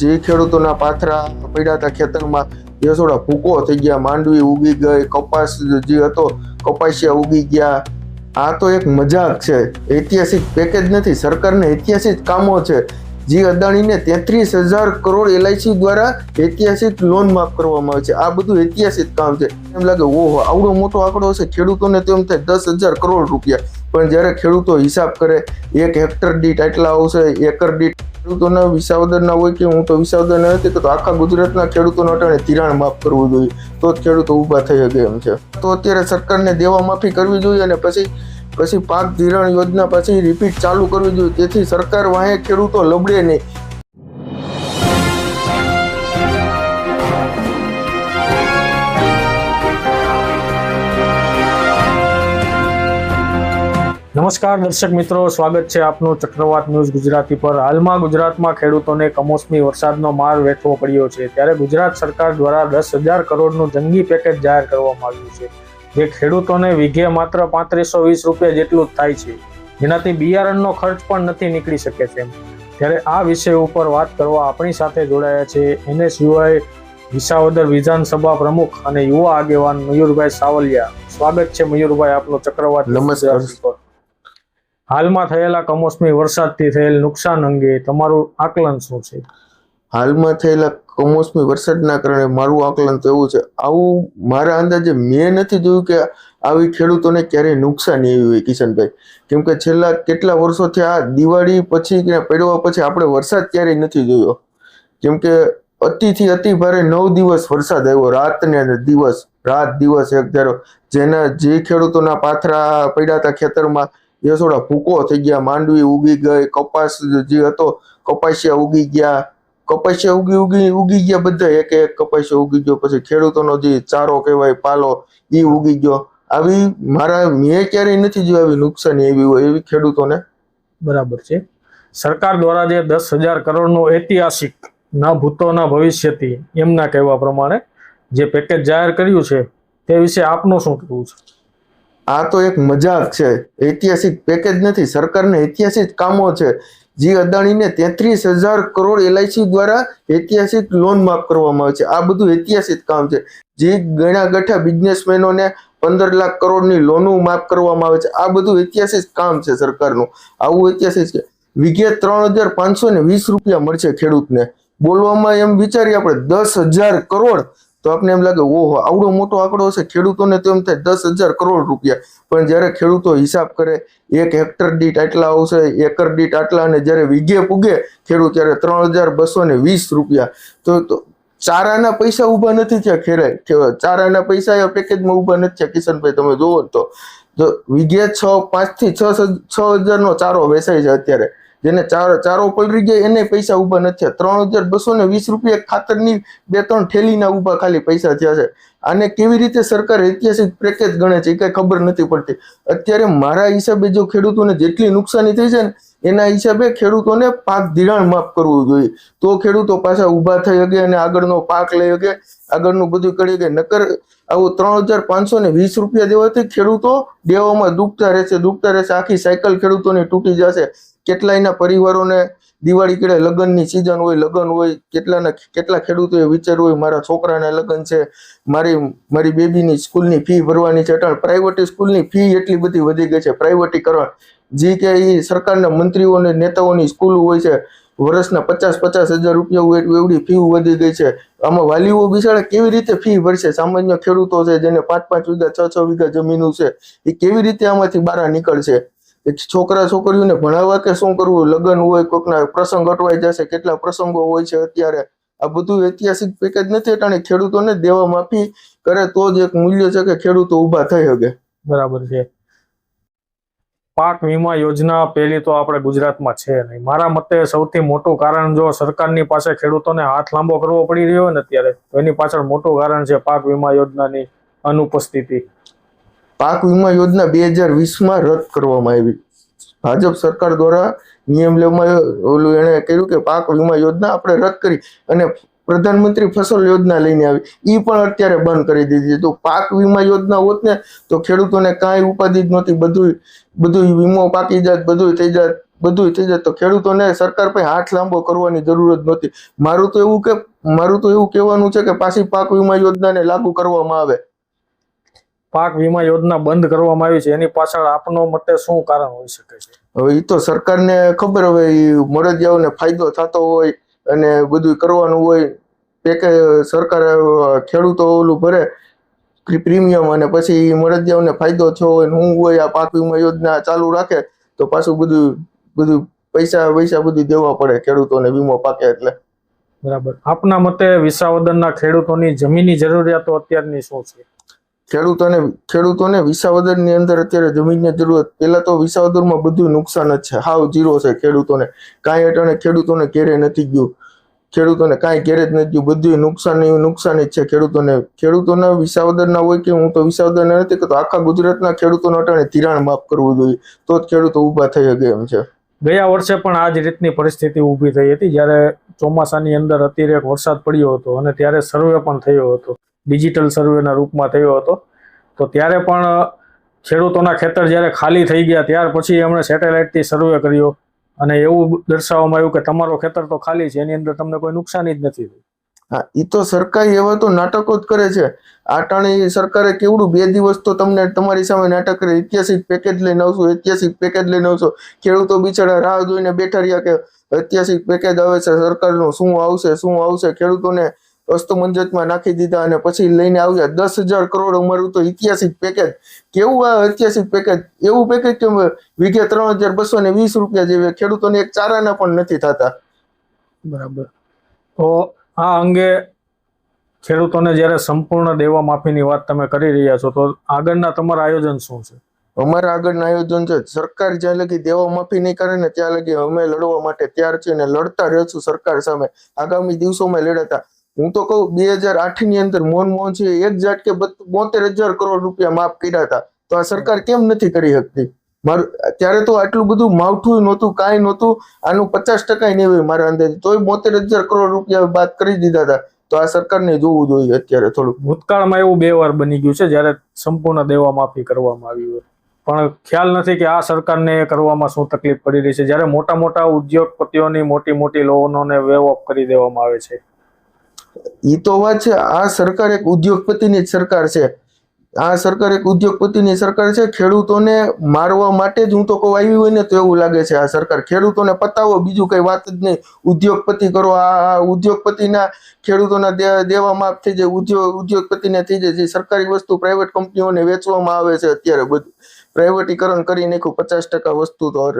જે ખેડૂતોના પાથરા પડ્યા ખેતરમાં જે થોડા ભૂકો થઈ ગયા, માંડવી ઉગી ગઈ, કપાસ જે હતો, કપાસિયા ઉગી ગયા. આ તો એક મજાક છે. ઐતિહાસિક પેકેજ નથી. સરકારને ઐતિહાસિક કામો છે. જે અદાણીને તેત્રીસ હજાર કરોડ એલઆઈસી દ્વારા ઐતિહાસિક લોન માફ કરવામાં આવે છે. આ બધું ઐતિહાસિક કામ છે. એમ લાગે, ઓહો, આવડો મોટો આંકડો છે ખેડૂતોને તો એમ થાય, દસ હજાર કરોડ રૂપિયા. પણ જ્યારે ખેડૂતો હિસાબ કરે, એક હેક્ટર દીઠ આટલા આવશે એકર દીઠ ખેડૂતોના વિસાવદરના હોય કે હું તો વિસાવદર નથી કે તો આખા ગુજરાતના ખેડૂતોને અટાણે ધિરાણ માફ કરવું જોઈએ. તો જ ખેડૂતો ઊભા થઈ શકે એમ છે. તો અત્યારે સરકારને દેવા માફી કરવી જોઈએ અને પછી પછી પાક ધિરાણ યોજના પછી રિપીટ ચાલુ કરવી જોઈએ. તેથી સરકાર વાહે ખેડૂતો લબડે નહીં. નમસ્કાર દર્શક મિત્રો સ્વાગત છે આપનું ચક્રવાત ન્યૂઝ ગુજરાતી પર. હાલમાં ગુજરાતમાં ખેડૂતોને કમોસમી વરસાદનો માર વેઠવો પડ્યો છે. ત્યારે ગુજરાત સરકાર દ્વારા દસ હજાર કરોડનું જંગી પેકેજ જાહેર કરવામાં આવ્યું છે. જે ખેડૂતોને વીઘે માત્ર પાંત્રીસો વીસ રૂપિયા જેટલું જ થાય છે. જેનાથી બિયારણનો ખર્ચ પણ નથી નીકળી શકે છે. ત્યારે આ વિષય ઉપર વાત કરવા આપણી સાથે જોડાયા છે એનએસયુઆઈ વિસાવદર વિધાનસભા પ્રમુખ અને યુવા આગેવાન મયુરભાઈ સાવલિયા. સ્વાગત છે મયુરભાઈ આપનો ચક્રવાત નમસ્કાર. હાલમાં થયેલા કમોસમી વરસાદથી થયેલ નુકસાન અંગે તમારું આકલન શું છે? હાલમાં થયેલા કમોસમી વરસાદના કારણે મારું આકલન તો એવું છે. આવું મારા અંદાજે મેં નથી જોયું કે આવી ખેડૂતોને ક્યારેય નુકસાન એવી હોય કિશનભાઈ. કેમ કે છેલ્લા કેટલા વર્ષોથી આ દિવાળી પછી કે પડવા પછી આપણે વરસાદ ક્યારેય નથી જોયો. કેમ કે અતિથી અતિ ભારે નવ દિવસ વરસાદ આવ્યો રાતને દિવસ. રાત દિવસ એક ધારો. જેના જે ખેડૂતોના પાથરા પડ્યા હતા ખેતરમાં થોડા ભૂકો થઈ ગયા, માંડવી ઉગી ગઈ, કપાસ જે હતો, કપાસિયા ઉગી ગયા. કપાસિયા ઉગી ઉગી ઉગી ગયા બધા, એક એક કપાસિયા ઉગી ગયો. પછી ખેડૂતોનો જે ચારો કહેવાય, પાલો એ ઉગી ગયો. આવી મારા, મેં ક્યારેય નથી જોયું આવી નુકસાની એવી હોય એવી ખેડૂતોને. બરાબર છે. સરકાર દ્વારા જે દસ હજાર કરોડનું ઐતિહાસિક ના ભૂતો ભવિષ્યથી એમના કહેવા પ્રમાણે જે પેકેજ જાહેર કર્યું છે, તે વિશે આપનું શું કહેવું છે? આ તો એક મજાક છે. ઐતિહાસિક પેકેજ નથી. સરકારને ઐતિહાસિક કામો છે. જે અદાણીને તેત્રીસ હજાર કરોડ એલઆઈસી દ્વારા ઐતિહાસિક લોન માફ કરવામાં આવે છે. આ બધું ઐતિહાસિક કામ છે. જે ગણા ગઠા બિઝનેસમેનોને પંદર લાખ કરોડની લોનનું માફ કરવામાં આવે છે. આ બધું ઐતિહાસિક કામ છે સરકારનું. આવું ઐતિહાસિક છે. વીઘે ત્રણ હજાર પાંચસો ને વીસ રૂપિયા મળશે ખેડૂતને. બોલવામાં એમ વિચારીએ આપણે દસ હજાર કરોડ તો આપને એમ લાગે, ઓહો, આવડો મોટો આંકડો છે, ખેડૂતોને તો એમ થાય દસ હજાર કરોડ રૂપિયા. પણ જ્યારે ખેડૂતો હિસાબ કરે, એક હેક્ટર દીઠ આટલા આવશે, એકર દીઠ આટલા, અને જ્યારે વીઘે પૂગે, ખેડૂત ત્યારે ત્રણ હજાર બસો ને વીસ રૂપિયા. તો ચારાના પૈસા ઊભા નથી થયા ખેરાય ચારાના પૈસા એ પેકેજમાં ઊભા નથી થયા. કિશનભાઈ, તમે જુઓ તો. વીઘે છ, પાંચથી છ છ હજારનો ચારો વેચાય છે અત્યારે. જેને ચારો ચારો પલરી ગયા, એને પૈસા ઊભા નથી થયા. ત્રણ હજાર બસો ને વીસ રૂપિયા ખાતરની બે ત્રણ ઠેલીના ઊભા ખાલી પૈસા થયા છે. આને કેવી રીતે સરકાર ઐતિહાસિક પેકેજ ગણે છે એ કઈ ખબર નથી પડતી. અત્યારે મારા હિસાબે જો ખેડૂતોને જેટલી નુકસાની થઈ છે ને, એના હિસાબે ખેડૂતોને પાક ધિરાણ માફ કરવું જોઈએ. તો ખેડૂતો પાછા ઊભા થઈ શકે અને આગળનો પાક લઈ શકે, આગળનું બધું કરી શકે. નકર આવું ત્રણ હજાર પાંચસો ને વીસ રૂપિયા દેવાથી ખેડૂતો દેવામાં ડૂબતા રહેશે ડૂબતા રહેશે. આખી સાયકલ ખેડૂતોની તૂટી જશે. કેટલાયના પરિવારોને દિવાળી કેળે લગ્નની સિઝન હોય, લગ્ન હોય, કેટલાના, કેટલા ખેડૂતોએ વિચાર્યું હોય, મારા છોકરાના લગ્ન છે, મારી મારી બેબીની સ્કૂલની ફી ભરવાની છે અટાણ પ્રાઇવેટ સ્કૂલની ફી એટલી બધી વધી ગઈ છે પ્રાઇવેટીકરણ જે કે એ સરકારના મંત્રીઓ અને નેતાઓની સ્કૂલ હોય છે, વર્ષના પચાસ પચાસ હજાર રૂપિયા એવડી ફી વધી ગઈ છે. આમાં વાલીઓ બિચારા કેવી રીતે ફી ભરશે? સામાન્ય ખેડૂતો છે, જેને પાંચ પાંચ વીઘા, છ છ વીઘા જમીનું છે, એ કેવી રીતે આમાંથી બહાર નીકળશે? છોકરા છોકરીઓને ભણાવવા કે શું કરવું? લગ્ન હોય કોઈકના પ્રસંગ અટવાઈ જશે, કેટલા પ્રસંગો હોય છે અત્યારે? આ બધું ઐતિહાસિક પેકેજ નથી અટાણે ખેડૂતોને દેવા માફી કરે તો જ એક મૂલ્ય છે કે ખેડૂતો ઊભા થઈ શકે. બરાબર છે. પાક વીમા યોજના પહેલી તો આપણે ગુજરાતમાં છે નહીં. મારા મતે સૌથી મોટું કારણ જો સરકારની પાસે ખેડૂતોને હાથ લાંબો કરવો પડી રહ્યો ને અત્યારે, તો એની પાછળ મોટું કારણ છે પાક વીમા યોજનાની અનુપસ્થિતિ. પાક વીમા યોજના બે હજાર વીસમાં રદ કરવામાં આવી. ભાજપ સરકાર દ્વારા નિયમ લેવામાં ઓલું એણે કહ્યું કે પાક વીમા યોજના આપણે રદ કરી અને પ્રધાનમંત્રી ફસલ યોજના લઈને આવી. એ પણ અત્યારે બંધ કરી દીધી તો પાક વીમા યોજના હોત ને, તો ખેડૂતોને કાંઈ ઉપાધિ જ નહોતી. બધું બધું વીમો પાકી જાત બધું થઈ જાત બધું થઈ જાય તો ખેડૂતોને સરકાર પાસે હાથ લાંબો કરવાની જરૂર જ નહોતી. મારું તો એવું કે, મારું તો એવું કહેવાનું છે કે પાછી પાક વીમા યોજનાને લાગુ કરવામાં આવે. પાક વીમા યોજના બંધ કરવામાં આવી છે. એની પાછળ આપનો મતે શું કારણ હોઈ શકે છે? હવે એ તો સરકારને ખબર હવે એ મળદિયાઓને ફાયદો થતો હોય અને બધું કરવાનું હોય પેકે સરકાર ખેડૂતો ઓલું ભરે પ્રી- પ્રીમિયમ અને પછી મરજિયાઓને ફાયદો થયો હોય શું હોય આ પાક વીમા યોજના ચાલુ રાખે તો પાછું બધું બધું પૈસા પૈસા બધું દેવા પડે ખેડૂતોને વીમો પાકે એટલે. બરાબર. આપના મતે વિસાવદનના ખેડૂતોની જમીનની જરૂરિયાતો અત્યારની શું છે? ખેડૂતોને ખેડૂતોને વિસાવદરની અંદર અત્યારે જમીનની જરૂરત, પહેલાં તો વિસાવદરમાં બધું નુકસાન જ છે. હાવ જીરો છે ખેડૂતોને. કાંઈ અટાણે ખેડૂતોને ઘેરે નથી ગયું. ખેડૂતોને કાંઈ ઘેરે જ નથી ગયું. બધું નુકસાન નુકસાન જ છે ખેડૂતોને. ખેડૂતોના વિસાવદરના હોય કે હું તો વિસાવદરના નથી કહેતો આખા ગુજરાતના ખેડૂતોને અટાણે ધિરાણ માફ કરવું જોઈએ. તો જ ખેડૂતો ઊભા થઈ શકે એમ છે. ગયા વર્ષે પણ આ જ રીતની પરિસ્થિતિ ઊભી થઈ હતી, જ્યારે ચોમાસાની અંદર અતિરેક વરસાદ પડ્યો હતો અને ત્યારે સર્વે પણ થયો હતો. ડિજિટલ સર્વેના રૂપમાં થયો હતો. તો ત્યારે પણ ખેડૂતોના ખેતર જ્યારે ખાલી થઈ ગયા, ત્યાર પછી એમણે સેટેલાઇટથી સર્વે કર્યો. અને એવું દર્શાવવામાં આવ્યું કે તમારો ખેતર તો ખાલી છે, એની અંદર તમને કોઈ નુકસાની જ નથી હા એ તો સરકાર એવા તો નાટકો જ કરે છે. આ ટાણે સરકારે કેવડું બે દિવસ તો તમને તમારી સામે નાટક કરે, ઐતિહાસિક પેકેજ લઈને આવશું, ઐતિહાસિક પેકેજ લઈને આવશો. ખેડૂતો બિચારા રાહ જોઈને બેઠા રહ્યા કે ઐતિહાસિક પેકેજ આવે છે, સરકારનું શું આવશે શું આવશે? ખેડૂતોને અસ્તમંજતમાં નાખી દીધા અને પછી લઈને આવ્યા. દસ હજાર કરોડ અમારું તો ઐતિહાસિક પેકેજ કેવું આ ઐતિહાસિક પેકેજ એવું પેકેજ કે વીઘે ત્રણ હજાર બસો ને વીસ રૂપિયા જેવી ખેડૂતોને એક ચારાના પણ નથી થતા. બરાબર. તો આ અંગે ખેડૂતોને જ્યારે સંપૂર્ણ દેવા માફીની વાત તમે કરી રહ્યા છો તો આગળના તમારા આયોજન શું છે? અમારા આગળના આયોજન છે સરકાર જ્યાં લગી દેવા માફી નહીં કરે ને ત્યાં લગી અમે લડવા માટે તૈયાર છીએ અને લડતા રહેશું સરકાર સામે. આગામી દિવસોમાં લડાતા હું તો કહું, બે હજાર આઠની અંદર મનમોહન છે, એક ઝાટકે બોતેર હજાર કરોડ રૂપિયા માફ કર્યા હતા. તો આ સરકાર કેમ નથી કરી શકતી? મારું ત્યારે તો આટલું બધું માવઠું નહોતું, કાંઈ નહોતું. આનું પચાસ ટકા નહીં હોય મારા અંદાજે. તોય બોતેર હજાર કરોડ રૂપિયા બાદ કરી દીધા હતા. તો આ સરકારને જોવું જોઈએ અત્યારે થોડુંક. ભૂતકાળમાં એવું બે વાર બની ગયું છે, જ્યારે સંપૂર્ણ દેવા માફી કરવામાં આવી હોય. પણ ખ્યાલ નથી કે આ સરકારને એ કરવામાં શું તકલીફ પડી રહી છે. જ્યારે મોટા મોટા ઉદ્યોગપતિઓની મોટી મોટી લોનોને વેવ ઓફ કરી દેવામાં આવે છે. એ તો વાત છે, આ સરકાર એક ઉદ્યોગપતિની જ સરકાર છે. આ સરકાર એક ઉદ્યોગપતિની સરકાર છે, ખેડૂતોને મારવા માટે જ હું તો કહું, આવી હોય ને તો એવું લાગે છે આ સરકાર. ખેડૂતોને પતાવો, બીજું કઈ વાત જ નહીં. ઉદ્યોગપતિ કરો, આ ઉદ્યોગપતિના ખેડૂતોના દેવા માફ થઈ જાય ઉદ્યોગ ઉદ્યોગપતિને થઈ જાય. જે સરકારી વસ્તુ પ્રાઇવેટ કંપનીઓને વેચવામાં આવે છે અત્યારે બધું. પ્રાઇવેટીકરણ કરી નાખ્યું, પચાસ ટકા વસ્તુ તો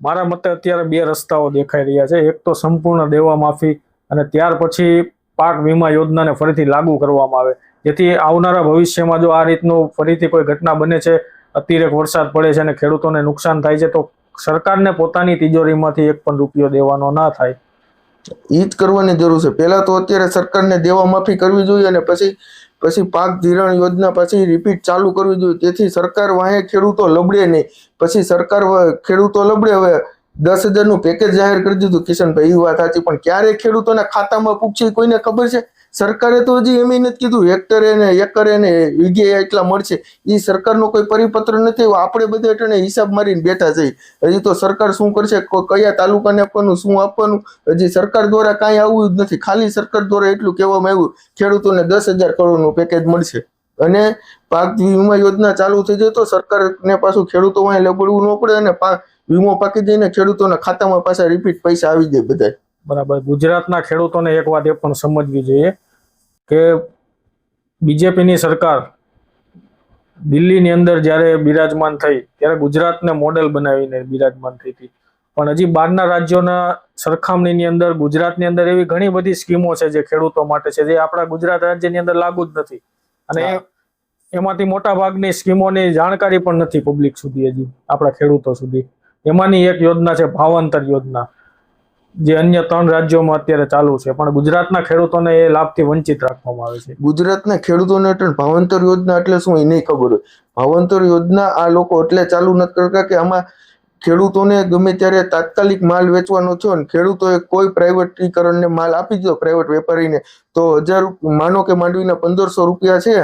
મારા મતે અત્યારે બે રસ્તાઓ દેખાઈ રહ્યા છે. એક તો સંપૂર્ણ દેવા માફી અને ત્યાર પછી પાક વીમા યોજનાને ફરીથી લાગુ કરવામાં આવે. જેથી આવનારા ભવિષ્યમાં જો આ રીતનું ફરીથી કોઈ ઘટના બને છે અતિરેક વરસાદ પડે છે અને ખેડૂતોને નુકસાન થાય છે, તો સરકારને પોતાની તિજોરીમાંથી એક પણ રૂપિયો દેવાનો ના થાય. એ જ કરવાની જરૂર છે. પહેલા તો અત્યારે સરકારને દેવા માફી કરવી જોઈએ અને પછી પછી પાક ધિરાણ યોજના પછી રિપીટ ચાલુ કરવી જોઈએ. તેથી સરકાર વાહે ખેડૂતો લબડે નહીં. પછી સરકાર ખેડૂતો લબડે હવે દસ હજારનું પેકેજ જાહેર કરી દીધું. કિશનભાઈ એ વાત સાચી, પણ ક્યારે ખેડૂતોના ખાતામાં પૂછશે કોઈને ખબર છે? સરકારે તો હજી એમ નથી કીધું, હેક્ટરે ને એકરે ને વીઘે એટલા મળશે. એ સરકારનો કોઈ પરિપત્ર નથી આપણે બધે એટલે હિસાબ મારીને બેઠા જઈ હજી તો સરકાર શું કરશે? કયા તાલુકાને આપવાનું, શું આપવાનું? હજી સરકાર દ્વારા કાંઈ આવવું જ નથી. ખાલી સરકાર દ્વારા એટલું કહેવામાં આવ્યું, ખેડૂતોને દસ હજાર કરોડનું પેકેજ મળશે. અને પાક વીમા યોજના ચાલુ થઈ જાય તો સરકારને પાછું ખેડૂતો વાંહે લબડવું ન પડે અને પાક વીમો પાકી જઈને ખેડૂતોના ખાતામાં પાછા રિપીટ પૈસા આવી જાય બધા બરાબર. ગુજરાતના ખેડૂતોને એક વાત એ પણ સમજવી જોઈએ કે બીજેપીની સરકાર દિલ્હીની અંદર જ્યારે બિરાજમાન થઈ ત્યારે ગુજરાતને મોડેલ બનાવીને બિરાજમાન થઈ હતી. પણ હજી બહારના રાજ્યોના સરખામણીની અંદર ગુજરાતની અંદર એવી ઘણી બધી સ્કીમો છે જે ખેડૂતો માટે છે જે આપણા ગુજરાત રાજ્યની અંદર લાગુ જ નથી. અને એમાંથી મોટા ભાગની સ્કીમોની જાણકારી પણ નથી પબ્લિક સુધી હજી આપણા ખેડૂતો સુધી. એમાંની એક યોજના છે ભાવાંતર યોજના, જે અન્ય ત્રણ રાજ્યોમાં અત્યારે ચાલુ છે, પણ ગુજરાતના ખેડૂતોને એ લાભથી વંચિત રાખવામાં આવે છે. ગુજરાતના ખેડૂતોને અટણ ભાવાંતર યોજના એટલે શું, એ નહીં ખબર હોય. ભાવાંતર યોજના આ લોકો એટલે ચાલુ નથી કરતા કે આમાં ખેડૂતોને ગમે ત્યારે તાત્કાલિક માલ વેચવાનો થયો ને ખેડૂતોએ કોઈ પ્રાઇવેટીકરણને માલ આપી દીધો પ્રાઇવેટ વેપારીને, તો હજાર માનો કે માંડવીના પંદરસો રૂપિયા છે,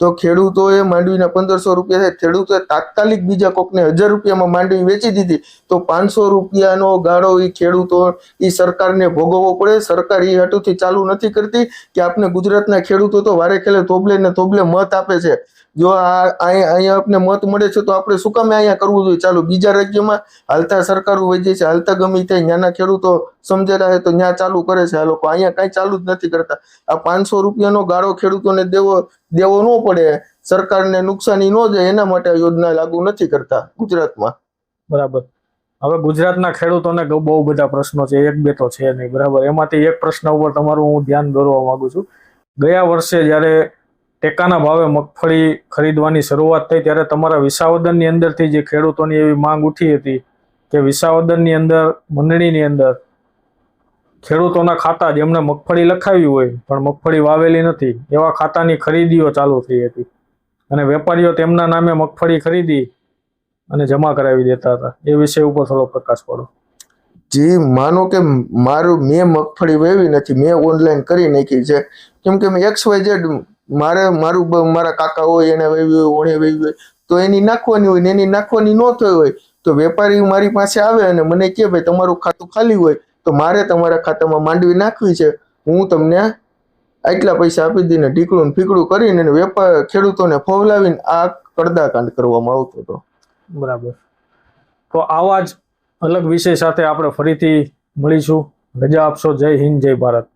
તો ખેડૂતોએ માંડવીના પંદરસો રૂપિયા છે, ખેડૂતોએ તાત્કાલિક બીજા કોકને હજાર રૂપિયામાં માંડવી વેચી દીધી, તો પાંચસો રૂપિયાનો ગાળો એ ખેડૂતો એ સરકારને ભોગવવો પડે. સરકાર એ હાટુથી ચાલુ નથી કરતી કે આપણે ગુજરાતના ખેડૂતો તો વારે ખેલે થોબલે ને તોબલે મત આપે છે. જો આ અહીંયા આપને મત મળે છે તો આપણે શું કામે અહીંયા કરવું જોઈએ? ચાલો, બીજા રાજ્યમાં હાલતા સરકારો વહી જાય છે, હાલતા ગમી થાય, ત્યાંના ખેડૂતો સમજેલા હોય તો ત્યાં ચાલુ કરે છે. આ લોકો અહીંયા કાંઈ ચાલુ જ નથી કરતા. આ પાંચસો રૂપિયાનો ગાળો ખેડૂતોને દેવો દેવો ન પડે. સરકારને નુકસાની ન જાય, એના માટે આ યોજના લાગુ નથી કરતા ગુજરાતમાં. બરાબર. હવે ગુજરાતના ખેડૂતોને બહુ બધા પ્રશ્નો છે. એક, બે તો છે નહીં. બરાબર. એમાંથી એક પ્રશ્ન ઉપર તમારું હું ધ્યાન દોરવા માંગુ છું. ગયા વર્ષે જ્યારે ટેકાના ભાવે મગફળી ખરીદવાની શરૂઆત થઈ ત્યારે તમારા વિસાવદનની અંદરથી જે ખેડૂતોની એવી માંગ ઉઠી હતી કે વિસાવદનની અંદર, મંડળીની અંદર ખેડૂતોના ખાતા જેમણે મગફળી લખાવી હોય, પણ મગફળી વાવેલી નથી. એવા ખાતાની ખરીદીઓ ચાલુ થઈ હતી. અને વેપારીઓ તેમના નામે મગફળી ખરીદી અને જમા કરાવી દેતા હતા. એ વિષય ઉપર થોડો પ્રકાશ પાડો. જે માનો કે મારું મેં મગફળી વેવી નથી, મેં ઓનલાઈન કરી નાખી છે. કેમ કે મેં એક્સ વાય ઝેડ મારે, મારું મારા કાકા હોય, એને વેવી હોય ઓણે વેવી હોય, તો એની નાખવાની હોય ને એની નાખવાની ન થઈ હોય, તો વેપારી મારી પાસે આવે અને મને કહે, ભાઈ, તમારું ખાતું ખાલી હોય, તો મારે તમારા ખાતામાં માંડવી નાખવી છે. હું તમને આટલા પૈસા આપી દઈને ઢીકડું ફીકડું કરીને વેપાર, ખેડૂતોને ફોવલાવીને આ કડદાકાંડ કરવામાં આવતો હતો. બરાબર. તો આવા જ અલગ વિષય સાથે આપણે ફરીથી મળીશું. રજા આપશો. જય હિન્દ જય ભારત.